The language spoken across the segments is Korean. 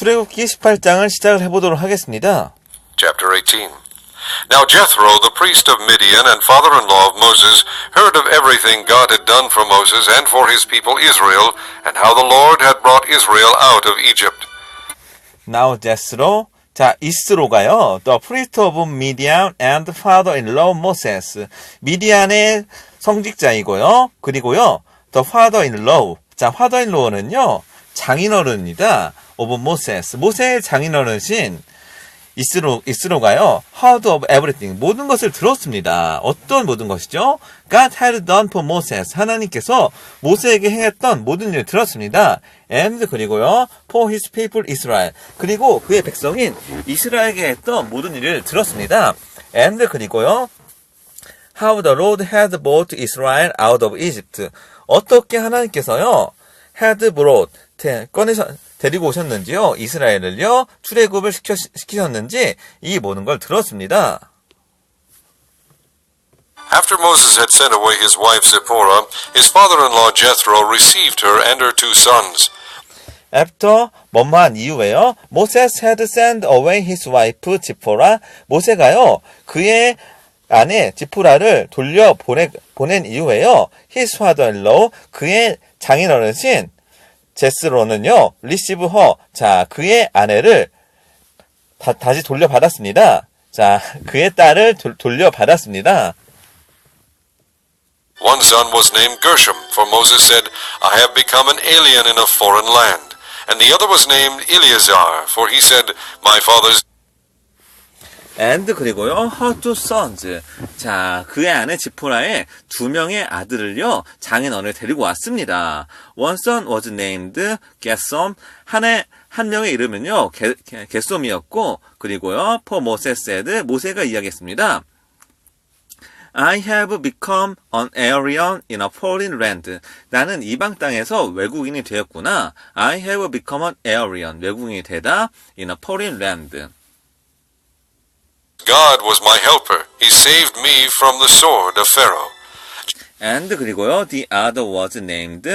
출애굽기 18장을 시작을 해보도록 하겠습니다. Chapter 18. Now Jethro, the priest of Midian and father-in-law of Moses, heard of everything God had done for Moses and for his people Israel, and how the Lord had brought Israel out of Egypt. Now Jethro, 자 이스로가요. The priest of Midian and father-in-law Moses. 미디안의 성직자이고요. 그리고요. The father-in-law. 자 father-in-law는요. 장인어른입니다. Of Moses. 모세의 장인어른신 이스로, 이스로가요, heard of everything, 모든 것을 들었습니다. 어떤 모든 것이죠? God had done for Moses, 하나님께서 모세에게 행했던 모든 일을 들었습니다. And 그리고요, for his people Israel, 그리고 그의 백성인 이스라엘에게 했던 모든 일을 들었습니다. And 그리고요, how the Lord had brought Israel out of Egypt, 어떻게 하나님께서요, had brought, 꺼내서, 데리고 오셨는지요? 이스라엘을요? 출애굽을 시켜, 시키셨는지 이 모든 걸 들었습니다. After Moses had sent away his wife Zipporah, his father-in-law Jethro received her and her two sons. After 뭐뭐한 이후에요. Moses had sent away his wife 지포라. 모세가요. 그의 아내 지포라를 돌려 보내, 보낸 이후에요. His father-in-law 그의 장인어른신 제스로는요, 리시브 허, 자, 그의 아내를 다, 다시 돌려받았습니다. 자, 그의 딸을 도, 돌려받았습니다. One son was named Gershom, for Moses said, I have become an alien in a foreign land. And the other was named Eleazar, for he said, My father's and 그리고요 her sons 자 그의 아내 지포라의 두 명의 아들을요 장인어른을 데리고 왔습니다. One son was named Gessom 한해 한 명의 이름은요 게, 게, 게솜이었고 그리고요 for Moses said 모세가 이야기했습니다. I have become an alien in a foreign land. 나는 이방 땅에서 외국인이 되었구나. I have become an alien. 외국인이 되다 in a foreign land. God was my helper. He saved me from the sword of Pharaoh. and 그리고요 the other was named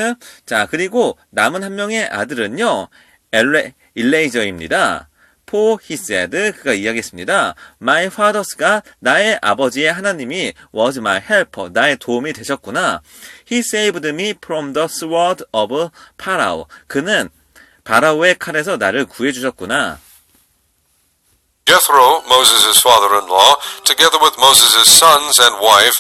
자 그리고 남은 한 명의 아들은요 엘레 일레이저입니다. For he said 그가 이야기했습니다. My father's 나의 아버지의 하나님이 was my helper 나의 도움이 되셨구나. He saved me from the sword of Pharaoh 그는 바라오의 칼에서 나를 구해 주셨구나. Jethro, Moses' father-in-law, together with Moses' sons and wife,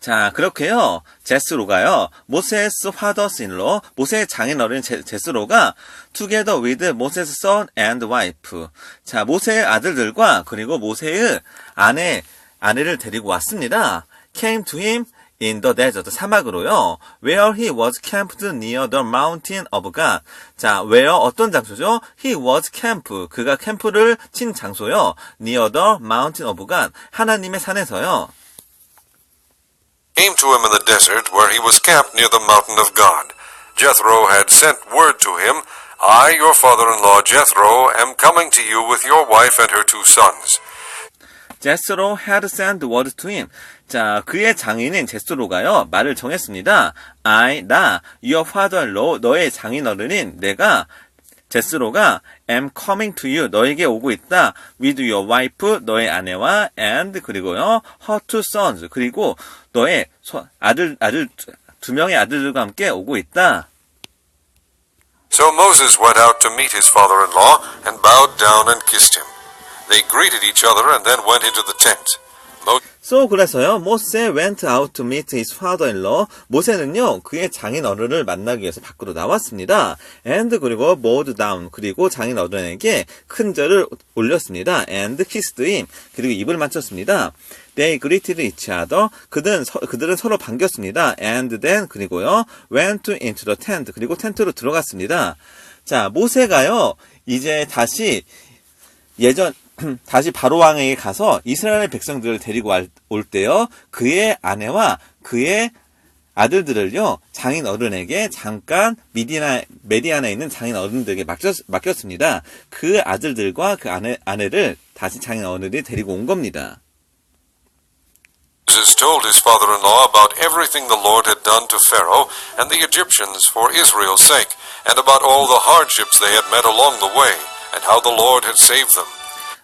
자, 그렇게요. 제스로가요. 모세스 파더스인로 모세의 장인어른 제, 제스로가 together with Moses' son and wife. 자, 모세의 아들들과 그리고 모세의 아내 아내를 데리고 왔습니다. came to him in the desert 사막으로요. where he was camped near the mountain of God. 자, where 어떤 장소죠? he was camp. 그가 캠프를 친 장소요. near the mountain of God. 하나님의 산에서요. came to him in the desert where he was camped near the mountain of God. Jethro had sent word to him, I, your father-in-law Jethro, am coming to you with your wife and her two sons. 제스로 had sent word to him. 자, 그의 장인인 제스로가요, 말을 정했습니다. I, 나, your father-in-law, 너의 장인 어른인 내가, 제스로가 am coming to you, 너에게 오고 있다. with your wife, 너의 아내와 and, 그리고요, her two sons, 그리고 너의 소, 아들, 아들, 두 명의 아들들과 함께 오고 있다. So Moses went out to meet his father-in-law and bowed down and kissed him. They greeted each other and then went into the tent. So 그래서요, 모세 went out to meet his father-in-law. 모세는요, 그의 장인 어른을 만나기 위해서 밖으로 나왔습니다. And 그리고 bowed down 그리고 장인 어른에게 큰 절을 올렸습니다. And kissed him 그리고 입을 맞췄습니다. They greeted each other. 그들은, 서, 그들은 서로 반겼습니다. And then 그리고요, went into the tent 그리고 텐트로 들어갔습니다. 자, 모세가요, 이제 다시 예전 다시 바로 왕에게 가서 이스라엘 백성들을 데리고 올 때요 그의 아내와 그의 아들들을요 장인 어른에게 잠깐 미디나 메디안에 있는 장인 어른들에게 맡겼, 맡겼 습니다. 그 아들들과 그 아내 아내를 다시 장인 어른이 데리고 온 겁니다. Moses told his father-in-law about everything the Lord had done to Pharaoh and the Egyptians for Israel's sake, and about all the hardships they had met along the way, and how the Lord had saved them.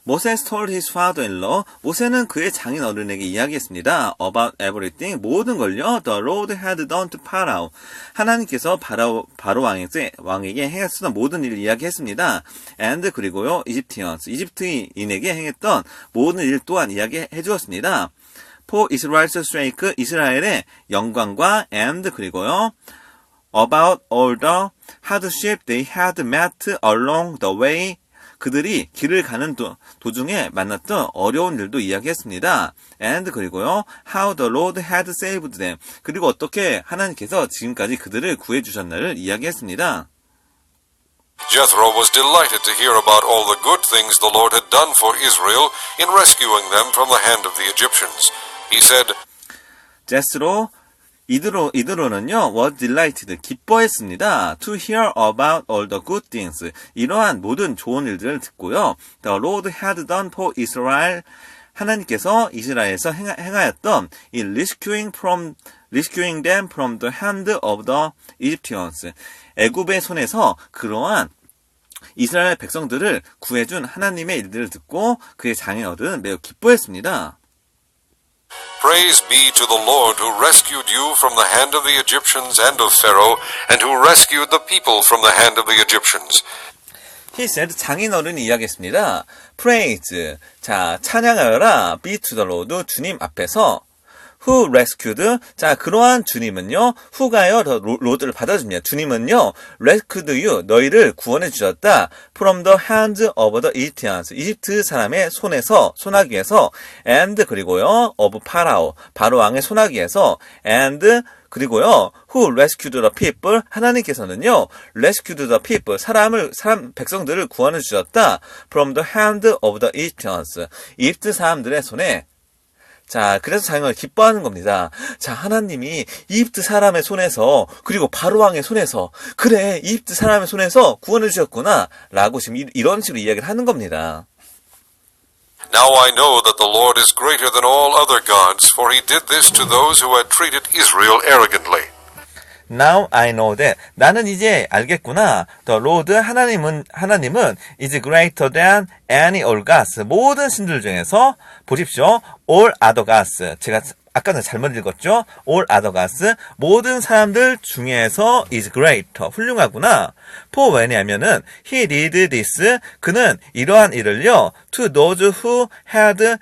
모세스 told his father-in-law, 모세는 그의 장인 어른에게 이야기했습니다. about everything, 모든 걸요. The Lord had done to Pharaoh. 하나님께서 바로, 바로 왕에게, 왕에게 행했던 모든 일을 이야기했습니다. and 그리고요, Egyptians, 이집트인에게 행했던 모든 일 또한 이야기해 주었습니다. for Israel's sake, 이스라엘의 영광과 and 그리고요, about all the hardship they had met along the way 그들이 길을 가는 도, 도중에 만났던 어려운 일도 이야기했습니다. And 그리고요, how the Lord had saved them. 그리고 어떻게 하나님께서 지금까지 그들을 구해 주셨나를 이야기했습니다. Jethro was delighted to hear about all the good things the Lord had done for Israel in rescuing them from the hand of the Egyptians. He said, 제스로 이드로 이드로는요 was delighted 기뻐했습니다. To hear about all the good things 이러한 모든 좋은 일들을 듣고요. The Lord had done for Israel 하나님께서 이스라엘에서 행하, 행하였던 이 rescuing from rescuing them from the hand of the Egyptians 애굽의 손에서 그러한 이스라엘 백성들을 구해준 하나님의 일들을 듣고 그의 장인어른 매우 기뻐했습니다. Praise be to the Lord who rescued you from the hand of the Egyptians and of Pharaoh, and who rescued the people from the hand of the Egyptians. He said 장인어른이 이야기했습니다. Praise. 자, 찬양하여라. Be to the Lord. 주님 앞에서. Who rescued? 자, 그러한 주님은요, 로- 로드를 받아줍니다. 주님은요, rescued you, 너희를 구원해 주셨다. From the hands of the Egyptians. 이집트 사람의 손에서, 소나기에서, and 그리고요, of Pharaoh, 바로 왕의 소나기에서, and 그리고요, who rescued the people? 하나님께서는요, rescued the people, 사람을, 사람, 백성들을 구원해 주셨다. from the hand of the Egyptians. 이집트 사람들의 손에 자, 그래서 자영을 기뻐하는 겁니다. 자, 하나님이 이집트 사람의 손에서, 그리고 바로왕의 손에서, 그래, 이집트 사람의 손에서 구원해 주셨구나. 라고 지금 이- 이런 식으로 이야기를 하는 겁니다. Now I know that the Lord is greater than all other gods, for he did this to those who had treated Israel arrogantly. Now I know that. 나는 이제 알겠구나. The Lord, 하나님은, 하나님은 is greater than any all gods. 모든 신들 중에서, 보십시오. all other gods. 제가 아까는 잘못 읽었죠? all other gods. 모든 사람들 중에서 is greater. 훌륭하구나. for 왜냐면은, he did this. 그는 이러한 일을요, to those who had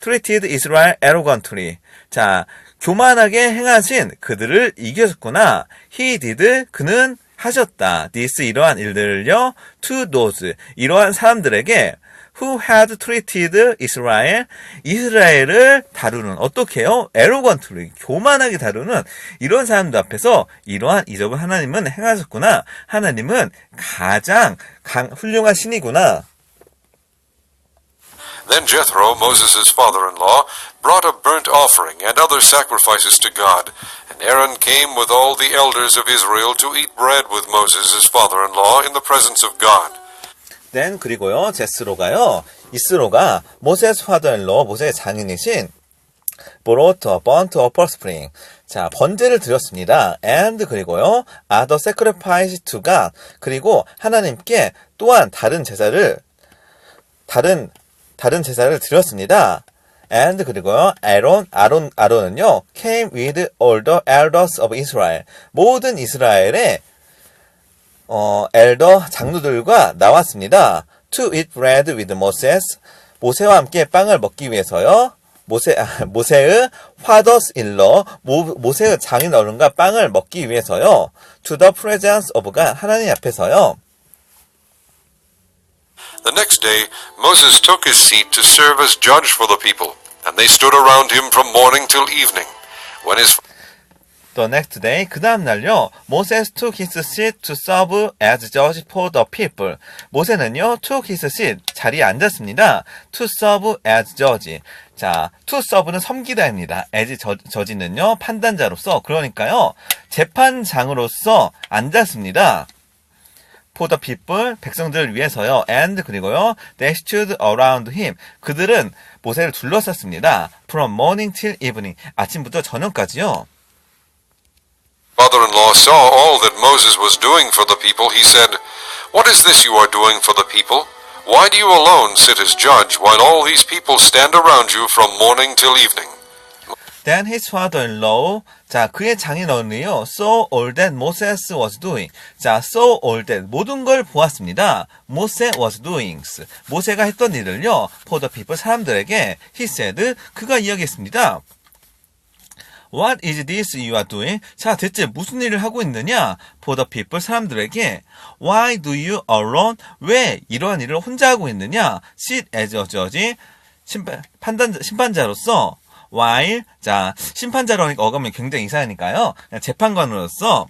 treated Israel arrogantly. 자, 교만하게 행하신 그들을 이겼구나. He did, 그는 하셨다. this, 이러한 일들을요, to those, 이러한 사람들에게 who had treated Israel, 이스라엘을 다루는, 어떻게요? arrogantly, 교만하게 다루는 이런 사람들 앞에서 이러한 이적을 하나님은 행하셨구나. 하나님은 가장 강, 훌륭한 신이구나. Then Jethro, Moses' father-in-law, brought a burnt offering and other sacrifices to God, and Aaron came with all the elders of Israel to eat bread with Moses, his father-in-law, in the presence of God. then 그리고요 제스로가요 이스로가 모세스 파더일로 모세의 장인이신 보로터 번트 어퍼스프링 자 번제를 드렸습니다 and 그리고요 other sacrifice to God 그리고 하나님께 또한 다른 제사를 다른 다른 제사를 드렸습니다 and 그리고요 아론 아론 아론은요 came with all the elders of Israel 모든 이스라엘의 어, 엘더 장로들과 나왔습니다. To eat bread with Moses. 모세와 함께 빵을 먹기 위해서요. 모세, 아, 모세의 fathers in-law, 모, 모세의 장인 어른과 빵을 먹기 위해서요. To the presence of God, 하나님 앞에서요. The next day, Moses took his seat to serve as judge for the people, and they stood around him from morning till evening. When his The next day, 그 다음 날요, 모세스 took his seat to serve as judge for the people. 모세는요, took his seat, 자리에 앉았습니다. to serve as judge. 자, to serve는 섬기다입니다. as judge는요, 판단자로서, 그러니까요, 재판장으로서 앉았습니다. for the people, 백성들을 위해서요, and 그리고요, they stood around him. 그들은 모세를 둘러쌌습니다. from morning till evening. 아침부터 저녁까지요. father-in-law saw all that Moses was doing for the people, he said, What is this you are doing for the people? Why do you alone sit as judge while all these people stand around you from morning till evening? Then his father-in-law, 자, 그의 장인어른이요, saw all that Moses was doing. 자, saw all that, 모든 걸 보았습니다. Moses was doing. 모세가 했던 일을요, for the people, 사람들에게, he said, 그가 이야기했습니다. What is this you are doing? 자, 대체 무슨 일을 하고 있느냐? For the people, 사람들에게. Why do you alone? 왜 이러한 일을 혼자 하고 있느냐? Sit as a judge, 심판, 판단, 심판자로서. While 자 심판자로 어감이 굉장히 이상하니까요. 재판관으로서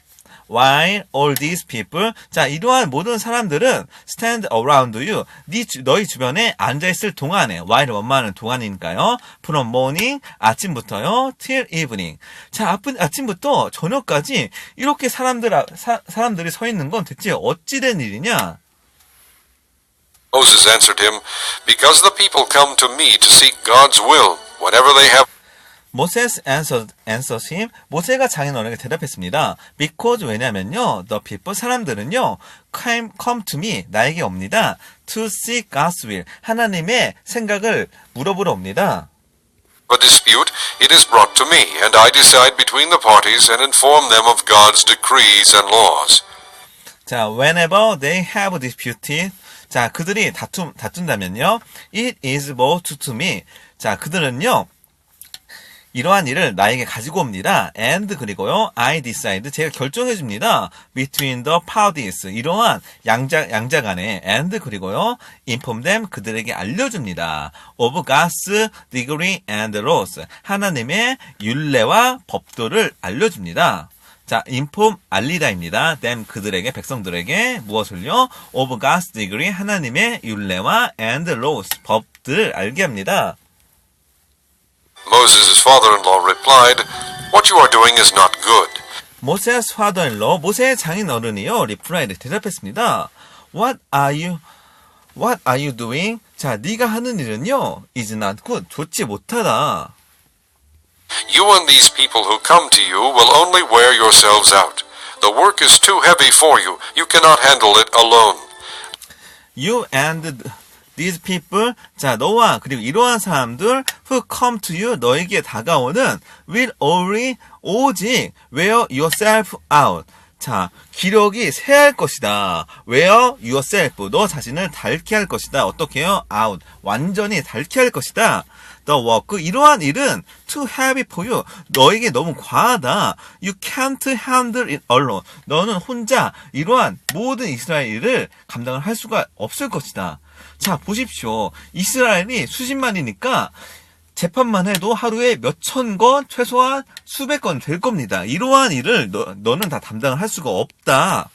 while all these people 자 이러한 모든 사람들은 stand around you 네 주- 너희 주변에 앉아 있을 동안에 while 원만은 동안이니까요. from morning 아침부터요 till evening 자 아픈 아침부터 저녁까지 이렇게 사람들 아- 사, 사람들이 서 있는 건 대체 어찌 된 일이냐? Moses answered him, Because the people come to me to seek God's will whenever they have 모세스 answered, answers him. 모세가 장인어른에게 대답했습니다. Because 왜냐면요. The people 사람들은요. Come, come to me. 나에게 옵니다. To seek God's will. 하나님의 생각을 물어보러 옵니다. a dispute, it is brought to me, and I decide between the parties and inform them of God's decrees and laws. 자, whenever they have disputed. 자, 그들이 다툼, 다툰다면요. It is brought to me. 자, 그들은요. 이러한 일을 나에게 가지고 옵니다. And 그리고요, I decide 제가 결정해 줍니다. Between the parties 이러한 양자 양자 간에 and 그리고요, inform them 그들에게 알려 줍니다. Of God's degree and laws 하나님의 율례와 법도를 알려 줍니다. 자, inform 알리다입니다. them 그들에게 백성들에게 무엇을요? Of God's degree 하나님의 율례와 and laws 법들을 알게 합니다. Moses' father-in-law replied, What you are doing is not good. 모세스 father-in-law, 모세의 장인 어른이요, 리플라이를 대답했습니다. What are you, what are you doing? 자, 네가 하는 일은요, is not good, 좋지 못하다. You and these people who come to you will only wear yourselves out. The work is too heavy for you. You cannot handle it alone. You and these people, 자, 너와 그리고 이러한 사람들 who come to you, 너에게 다가오는 will only 오직 wear yourself out. 자, 기력이 쇠할 것이다. wear yourself, 너 자신을 닳게 할 것이다. 어떻게 해요? out, 완전히 닳게 할 것이다. The work, 이러한 일은 too heavy for you. 너에게 너무 과하다. You can't handle it alone. 너는 혼자 이러한 모든 이스라엘 일을 감당을 할 수가 없을 것이다. 자, 보십시오. 이스라엘이 수십만이니까 재판만 해도 하루에 몇천 건, 최소한 수백 건 될 겁니다. 이러한 일을 너, 너는 다 담당을 할 수가 없다.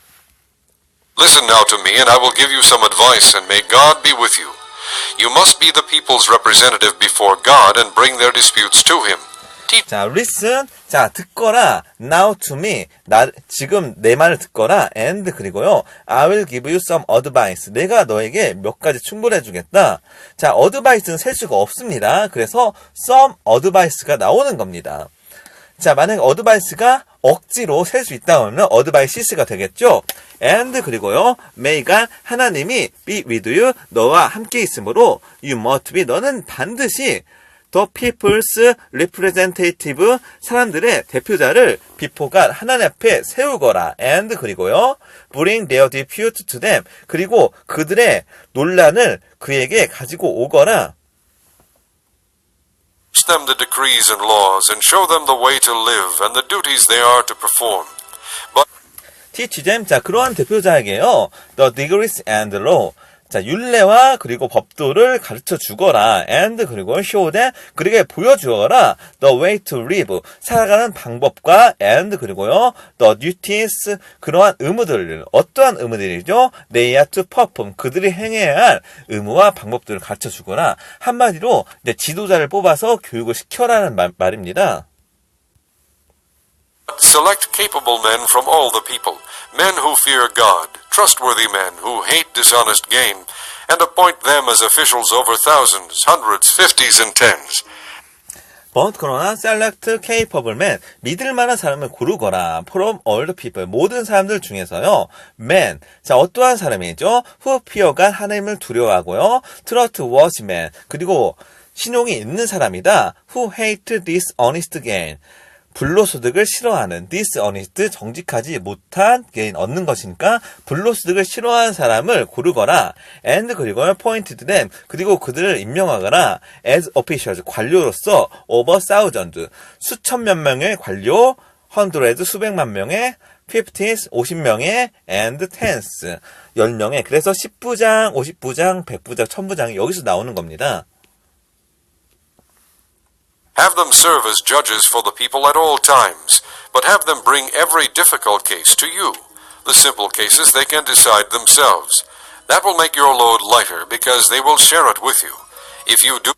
Listen now to me, and I will give you some advice, and may God be with you. You must be the people's representative before God and bring their disputes to Him. Teach 자, listen. 자, 듣거라. Now to me. 나, 지금 내 말을 듣거라. And 그리고요. I will give you some advice. 내가 너에게 몇 가지 충고를 해주겠다. 자, advice는 셀 수가 없습니다. 그래서 some advice가 나오는 겁니다. 자, 만약 어드바이스가 억지로 셀 수 있다 하면 어드바이시스가 되겠죠. and 그리고요. may가 하나님이 be with you 너와 함께 있으므로 you must be 너는 반드시 the people's representative 사람들의 대표자를 비포가 하나님 앞에 세우거라. and 그리고요. bring their dispute to them 그리고 그들의 논란을 그에게 가지고 오거라. them the decrees and laws, and show them the way to live and the duties they are to perform. But teach them. 자, 그러한 대표자에게요. The degrees and law. 자, 율례와 그리고 법도를 가르쳐 주거라. and 그리고 show them. 그리고 보여 주어라. The way to live. 살아가는 방법과 and 그리고요. The duties. 그러한 의무들. 어떠한 의무들이죠? They are to perform. 그들이 행해야 할 의무와 방법들을 가르쳐 주거라. 한마디로 이제 지도자를 뽑아서 교육을 시켜라는 말, 말입니다. Select capable men from all the people, men who fear God, trustworthy men who hate dishonest gain, and appoint them as officials over thousands, hundreds, fifties, and tens. but 그러나 select capable man 믿을 만한 사람을 고르거라 from all the people 모든 사람들 중에서요 man 자 어떠한 사람이죠 who fear가 하나님을 두려워하고요 trust was man 그리고 신용이 있는 사람이다 who hate dishonest gain 불로소득을 싫어하는 dishonest 정직하지 못한 개인 얻는 것이니까 불로소득을 싫어하는 사람을 고르거라 and 그리고 appointed them 그리고 그들을 임명하거라 as officials 관료로서 over thousand 수천 몇 명의 관료 hundred 수백만 명의 fifties 50명의 and tens 10명의 그래서 10부장 50부장 100부장 1000부장이 여기서 나오는 겁니다 Have them serve as judges for the people at all times, but have them bring every difficult case to you. The simple cases they can decide themselves. That will make your load lighter because they will share it with you. If you do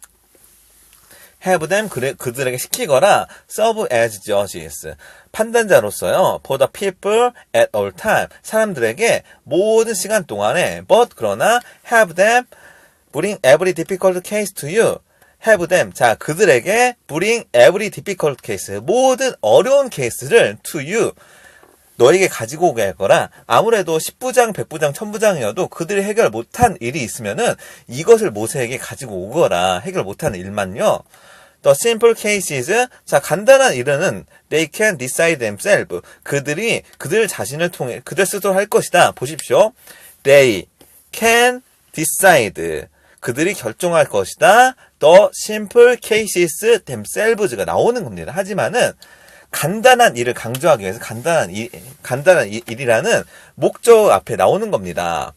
have them 그래, 그들에게 시키거라 serve as judges 판단자로서요 for the people at all time 사람들에게 모든 시간 동안에 but 그러나 have them bring every difficult case to you have them 자 그들에게 bring every difficult case 모든 어려운 케이스를 to you 너에게 가지고 오게 할 거라 아무래도 10부장, 100부장, 1000부장이어도 그들이 해결 못한 일이 있으면은 이것을 모세에게 가지고 오거라 해결 못한 일만요. The simple cases 자 간단한 일은 they can decide themselves 그들이 그들 자신을 통해 그들 스스로 할 것이다. 보십시오. They can decide 그들이 결정할 것이다. The simple cases themselves가 나오는 겁니다. 하지만은 간단한 일을 강조하기 위해서 간단한 일, 간단한 일- 일이라는 목적 앞에 나오는 겁니다.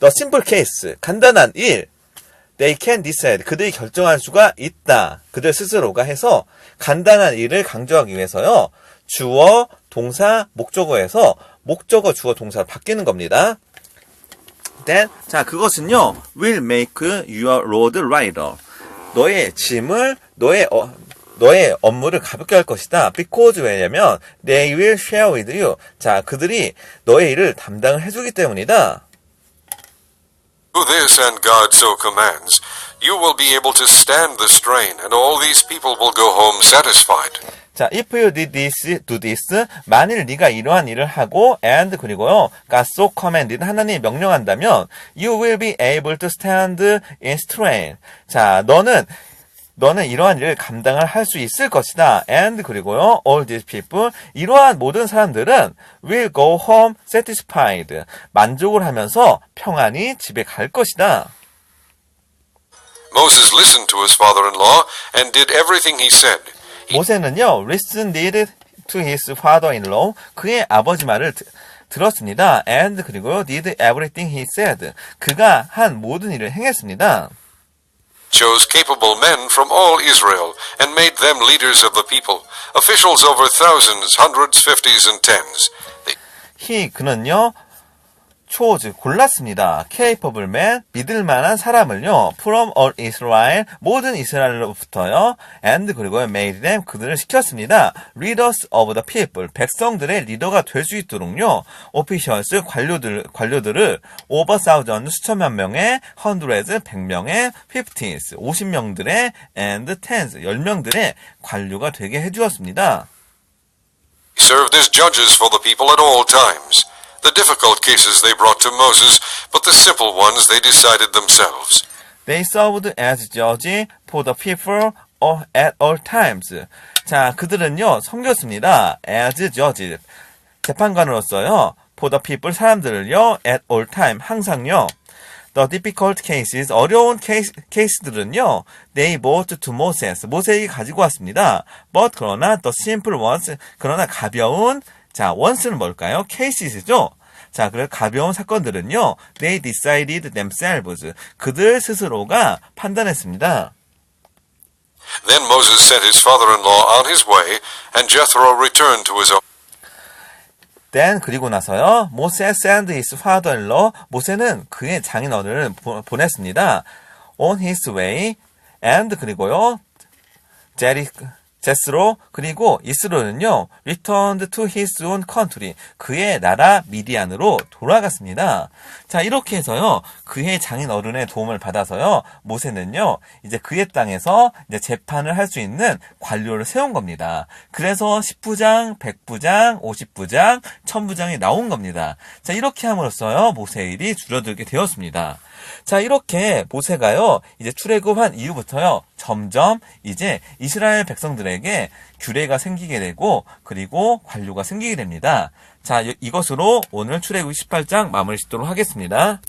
The simple case, 간단한 일. They can decide. 그들이 결정할 수가 있다. 그들 스스로가 해서 간단한 일을 강조하기 위해서요. 주어, 동사, 목적어에서 목적어, 주어, 동사로 바뀌는 겁니다. Then, 자, 그것은요, will make your load lighter. 너의 짐을, 너의, 어, 너의 업무를 가볍게 할 것이다. Because 왜냐면, they will share with you. 자, 그들이 너의 일을 담당을 해주기 때문이다. do this and God so commands, you will be able to stand the strain, and all these people will go home satisfied. 자, if you did this, do this, 만일 네가 이러한 일을 하고, and 그리고요, God so commanded, 하나님이 명령한다면, you will be able to stand in strain. 자, 너는, 너는 이러한 일을 감당을 할 수 있을 것이다. And 그리고요, all these people, 이러한 모든 사람들은 will go home satisfied. 만족을 하면서 평안히 집에 갈 것이다. Moses listened to his father-in-law and did everything he said. 모세는요, listened to his father-in-law, 그의 아버지 말을 드- 들었습니다. and 그리고 did everything he said. 그가 한 모든 일을 행했습니다. chose capable men from all Israel and made them leaders of the people, officials over thousands, hundreds, fifties, and tens. They he 그는요 chose 골랐습니다. capable man 믿을 만한 사람을요 from all Israel 모든 이스라엘로부터요 and 그리고 made them 그들을 시켰습니다. leaders of the people 백성들의 리더가 될 수 있도록요 officials 관료들 관료들을 over thousand 수천만 명의 hundreds 백명의 fifties 50명들의 and tens 10명들의 관료가 되게 해주었습니다. served as judges for the people at all times. The difficult cases they brought to Moses, but the simple ones they decided themselves. They served as judge for the people at all times. 자, 그들은요, 섬겼습니다. as judge. 재판관으로서요, for the people, 사람들을요, at all time, 항상요. The difficult cases, 어려운 케이스, 케이스들은요, they brought to Moses, 모세에게 가지고 왔습니다. But, 그러나, the simple ones, 그러나 가벼운, 자, ones는 뭘까요? cases죠? 자, 그래 가벼운 사건들은요, they decided themselves. 그들 스스로가 판단했습니다. Then Moses sent his father-in-law on his way, and Jethro returned to his own. Then 그리고 나서요, 모세 sent his father-in-law, 모세는 그의 장인어른을 보- 보냈습니다. On his way, and 그리고요, 제리, 제스로 그리고 이스로는요 returned to his own country 그의 나라 미디안으로 돌아갔습니다. 자 이렇게 해서요 그의 장인 어른의 도움을 받아서요 모세는요 이제 그의 땅에서 이제 재판을 할 수 있는 관료를 세운 겁니다. 그래서 10부장, 100부장, 50부장, 1000부장이 나온 겁니다. 자 이렇게 함으로써요 모세의 일이 줄어들게 되었습니다. 자, 이렇게 모세가요, 이제 출애굽한 이후부터요, 점점 이제 이스라엘 백성들에게 규례가 생기게 되고, 그리고 관료가 생기게 됩니다. 자, 이- 이것으로 오늘 출애굽 18장 마무리 짓도록 하겠습니다.